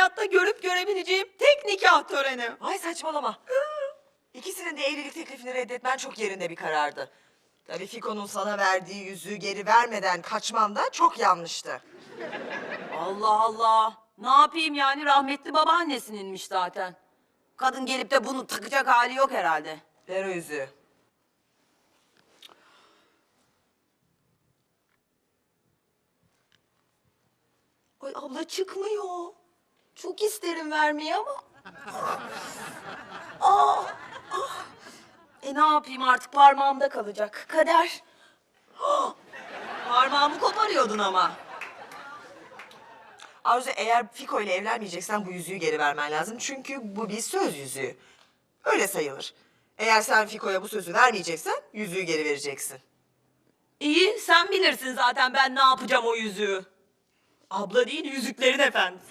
hayatta görüp görebileceğim tek nikah töreni. Ay saçmalama. İkisinin de evlilik teklifini reddetmen çok yerinde bir karardı. Tabii Fiko'nun sana verdiği yüzüğü geri vermeden kaçman da çok yanlıştı. Allah Allah. Ne yapayım yani rahmetli babaannesininmiş zaten. Kadın gelip de bunu takacak hali yok herhalde. Ver o yüzüğü. Ay abla çıkmıyor. Çok isterim vermeyi ama. Aa, ah. E ne yapayım artık parmağımda kalacak. Kader. Ah, Parmağımı koparıyordun ama. Arzu eğer Fiko ile evlenmeyeceksen bu yüzüğü geri vermen lazım. Çünkü bu bir söz yüzüğü. Öyle sayılır. Eğer sen Fiko'ya bu sözü vermeyeceksen yüzüğü geri vereceksin. İyi sen bilirsin zaten ben ne yapacağım o yüzüğü. Abla değil Yüzüklerin Efendisi.